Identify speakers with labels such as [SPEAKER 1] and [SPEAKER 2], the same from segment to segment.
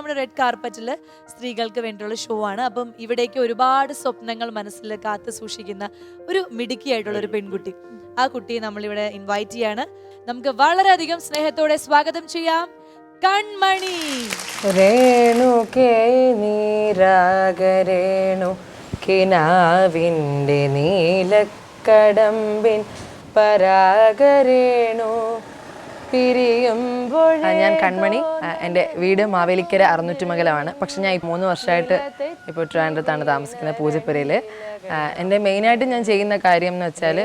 [SPEAKER 1] നമ്മുടെ റെഡ് കാർപ്പറ്റിൽ സ്ത്രീകൾക്ക് വേണ്ടിയുള്ള ഷോ ആണ്. അപ്പം ഇവിടേക്ക് ഒരുപാട് സ്വപ്നങ്ങൾ മനസ്സിൽ കാത്തു സൂക്ഷിക്കുന്ന ഒരു മിടുക്കിയായിട്ടുള്ള ഒരു പെൺകുട്ടി. ആ കുട്ടിയെ നമ്മളിവിടെ ഇൻവൈറ്റ് ചെയ്യാണ്. നമുക്ക് വളരെയധികം സ്നേഹത്തോടെ സ്വാഗതം ചെയ്യാം. കൺമണി.
[SPEAKER 2] രേണുകേ നീരാഗരേണു കിനാവിന്റെ നീലക്കടമ്പിൻ. പരാഗരേണു ഞാൻ കൺമണി. എന്റെ വീട് മാവേലിക്കര അറുന്നൂറ്റുമകലമാണ് പക്ഷെ ഞാൻ മൂന്ന് വർഷമായിട്ട് ഇപ്പോൾ ട്രിവാൻഡ്രത്താണ് താമസിക്കുന്നത് പൂജപ്പുരയിൽ എന്റെ മെയിനായിട്ട് ഞാൻ ചെയ്യുന്ന കാര്യം എന്ന് വെച്ചാൽ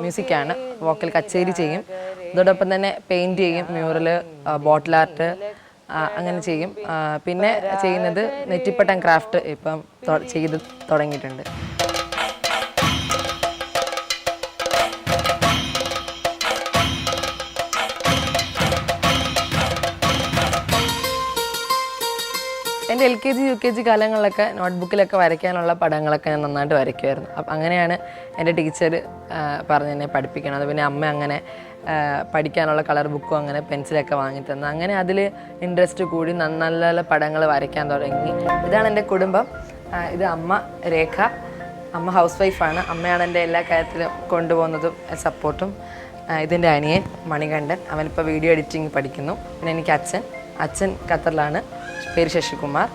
[SPEAKER 2] മ്യൂസിക്കാണ്. വോക്കൽ കച്ചേരി ചെയ്യും. അതോടൊപ്പം തന്നെ പെയിന്റ് ചെയ്യും മ്യൂറൽ ബോട്ടിൽ ആർട്ട് അങ്ങനെ ചെയ്യും. പിന്നെ ചെയ്യുന്നത് നെറ്റിപ്പട്ടം ക്രാഫ്റ്റ് ഇപ്പം ചെയ്ത് തുടങ്ങിയിട്ടുണ്ട്. എന്റെ L K G U K G കാലങ്ങളിലൊക്കെ നോട്ട്ബുക്കിലൊക്കെ വരയ്ക്കാനുള്ള പടങ്ങളൊക്കെ ഞാൻ നന്നായിട്ട് വരയ്ക്കുമായിരുന്നു അപ്പം അങ്ങനെയാണ് എന്റെ ടീച്ചർ പറഞ്ഞ് എന്നെ പഠിപ്പിക്കണത്. പിന്നെ അമ്മ അങ്ങനെ പഠിക്കാനുള്ള കളർ ബുക്കും അങ്ങനെ പെൻസിലൊക്കെ വാങ്ങി തന്നു. അങ്ങനെ അതിൽ ഇൻട്രസ്റ്റ് കൂടി നല്ല നല്ല പടങ്ങൾ വരയ്ക്കാൻ തുടങ്ങി. ഇതാണ് എന്റെ കുടുംബം. ഇത് അമ്മ രേഖ. അമ്മ ഹൗസ് വൈഫാണ് അമ്മയാണ് എന്റെ എല്ലാ കാര്യത്തിലും കൊണ്ടുപോകുന്നതും സപ്പോർട്ടും. ഇതിന്റെ അനിയൻ മണികണ്ഠൻ. അവനിപ്പോൾ വീഡിയോ എഡിറ്റിംഗ് പഠിക്കുന്നു. പിന്നെ എനിക്ക് അച്ഛൻ. അച്ഛൻ ഖത്തറിലാണ്. പേര് ശശികുമാർ.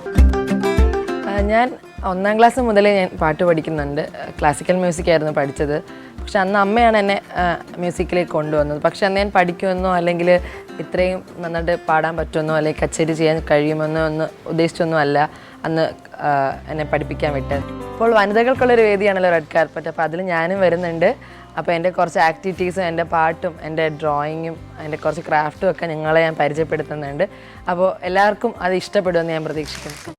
[SPEAKER 2] ഞാൻ ഒന്നാം ക്ലാസ് മുതലേ ഞാൻ പാട്ട് പഠിക്കുന്നുണ്ട്. ക്ലാസിക്കൽ മ്യൂസിക് ആയിരുന്നു പഠിച്ചത്. പക്ഷെ അന്ന് അമ്മയാണ് എന്നെ മ്യൂസിക്കിലേക്ക് കൊണ്ടുവന്നത്. പക്ഷെ അന്ന് ഞാൻ പഠിക്കുമെന്നോ അല്ലെങ്കിൽ ഇത്രയും നന്നായിട്ട് പാടാൻ പറ്റുമെന്നോ അല്ലെങ്കിൽ കച്ചേരി ചെയ്യാൻ കഴിയുമെന്നോ ഒന്ന് ഉദ്ദേശിച്ചൊന്നും അല്ല. അന്ന് എന്നെ പഠിപ്പിക്കാൻ വിട്ടത്. ഇപ്പോൾ വനിതകൾക്കുള്ളൊരു വേദിയാണല്ലോ റെഡ് കാർപ്പറ്റ് അപ്പോൾ അതിൽ ഞാനും വരുന്നുണ്ട്. അപ്പോൾ എന്റെ കുറച്ച് ആക്ടിവിറ്റീസും എന്റെ പാട്ടും എന്റെ ഡ്രോയിങ്ങും എന്റെ കുറച്ച് ക്രാഫ്റ്റും ഒക്കെ നിങ്ങളെ ഞാൻ പരിചയപ്പെടുത്തുന്നുണ്ട്. അപ്പോൾ എല്ലാവർക്കും അത് ഇഷ്ടപ്പെടുമെന്ന് ഞാൻ പ്രതീക്ഷിക്കുന്നു.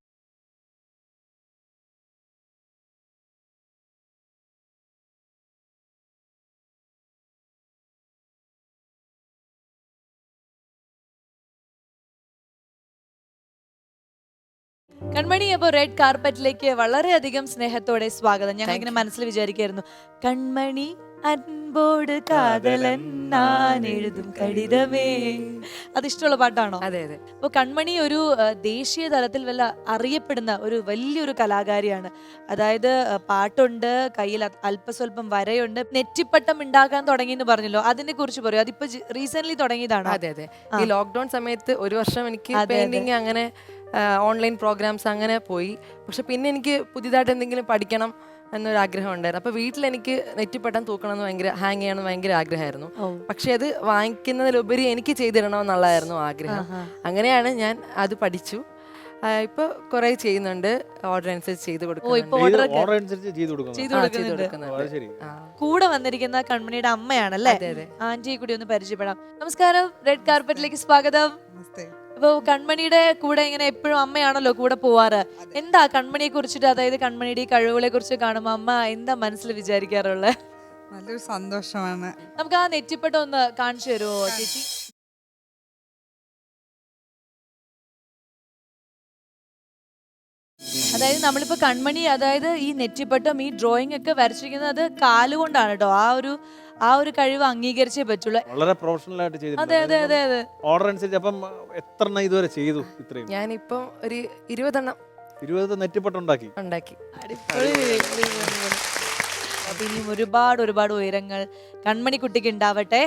[SPEAKER 1] കൺമണി അപ്പോൾ റെഡ് കാർപ്പറ്റിലേക്ക് വളരെയധികം സ്നേഹത്തോടെ സ്വാഗതം. ഞങ്ങൾ ഇങ്ങനെ മനസ്സിൽ വിചാരിക്കായിരുന്നു കൺമണി അൻപോട് കാതലൻ ഞാൻ എഴുതും കടിതമേ. അത് ഇഷ്ടമുള്ള പാട്ടാണോ?
[SPEAKER 2] അതെ അതെ.
[SPEAKER 1] അപ്പോൾ കൺമണി ഒരു ദേശീയ തലത്തിൽ വല്ല അറിയപ്പെടുന്ന ഒരു വലിയൊരു കലാകാരിയാണ്. അതായത് പാട്ടുണ്ട് കയ്യിൽ അല്പസ്വല്പം വരയുണ്ട്. നെറ്റിപ്പട്ടം ഉണ്ടാക്കാൻ തുടങ്ങി എന്ന് പറഞ്ഞല്ലോ. അതിനെ കുറിച്ച് പറയൂ. അതിപ്പോ റീസെന്റ് തുടങ്ങിയതാണ്?
[SPEAKER 2] അതെ അതെ. ഈ ലോക്ക്ഡൌൺ സമയത്ത് ഒരു വർഷം എനിക്ക്. പെയിന്റിങ് അങ്ങനെ ഓൺലൈൻ പ്രോഗ്രാംസ് അങ്ങനെ പോയി. പക്ഷെ പിന്നെ എനിക്ക് പുതിയതായിട്ട് എന്തെങ്കിലും പഠിക്കണം എന്നൊരു ആഗ്രഹം ഉണ്ടായിരുന്നു അപ്പോൾ വീട്ടിൽ എനിക്ക് നെറ്റിപ്പട്ടം തൂക്കണം എന്ന് ഭയങ്കര ഹാങ് ചെയ്യണമെന്ന് ഭയങ്കര ആഗ്രഹമായിരുന്നു. പക്ഷെ അത് വാങ്ങിക്കുന്നതിലുപരി എനിക്ക് ചെയ്തിടണമെന്നുള്ളതായിരുന്നു ആഗ്രഹം. അങ്ങനെയാണ് ഞാൻ അത് പഠിച്ചു. ഇപ്പൊ കുറെ ചെയ്യുന്നുണ്ട്. ഓർഡർ അനുസരിച്ച് ചെയ്ത് കൊടുക്കും
[SPEAKER 1] കൂടെ വന്നിരിക്കുന്ന കൺമണിയുടെ അമ്മയാണല്ലേ?
[SPEAKER 2] അതെ അതെ.
[SPEAKER 1] ആന്റിയെ കൂടി ഒന്ന് പരിചയപ്പെടാം. നമസ്കാരം. റെഡ് കാർപ്പറ്റിലേക്ക് സ്വാഗതം. ഇപ്പൊ കൺമണിയുടെ കൂടെ ഇങ്ങനെ എപ്പോഴും അമ്മയാണല്ലോ കൂടെ പോവാറ്. എന്താ കൺമണിയെ കുറിച്ചിട്ട്? അതായത് കൺമണിയുടെ ഈ കഴിവുകളെ കുറിച്ച് കാണുമ്പോ അമ്മ എന്താ മനസ്സിൽ വിചാരിക്കാറുള്ളത്
[SPEAKER 3] നല്ലൊരു സന്തോഷമാണ്.
[SPEAKER 1] നമുക്ക് ആ നെറ്റിപ്പട്ടം ഒന്ന് കാണിച്ചു തരുമോ ചേച്ചി? അതായത് നമ്മളിപ്പോ കൺമണി അതായത് ഈ നെറ്റിപ്പട്ടം ഈ ഡ്രോയിങ് ഒക്കെ വരച്ചിരിക്കുന്നത് കാലുകൊണ്ടാണ് കേട്ടോ ആ ഒരു ആ ഒരു കഴിവ് അംഗീകരിച്ചേ പറ്റുള്ളൂ.
[SPEAKER 4] വളരെ പ്രൊഫഷണൽ ആയിട്ട്
[SPEAKER 1] അതെ അതെ അതെ അതെ.
[SPEAKER 4] ഓർഡർ അനുസരിച്ച് അപ്പം എത്ര എണ്ണം ഇതുവരെ ചെയ്തു ഇത്രയും?
[SPEAKER 2] ഞാനിപ്പം ഒരു ഇരുപതെണ്ണം
[SPEAKER 4] ഇരുപത് നെറ്റിപ്പട്ടുണ്ടാക്കി.
[SPEAKER 2] ഉണ്ടാക്കി.
[SPEAKER 1] അടിപൊളി. അപ്പൊ ഇനിയും ഒരുപാട് ഒരുപാട് ഉയരങ്ങൾ കൺമണി കുട്ടിക്ക് ഉണ്ടാവട്ടെ.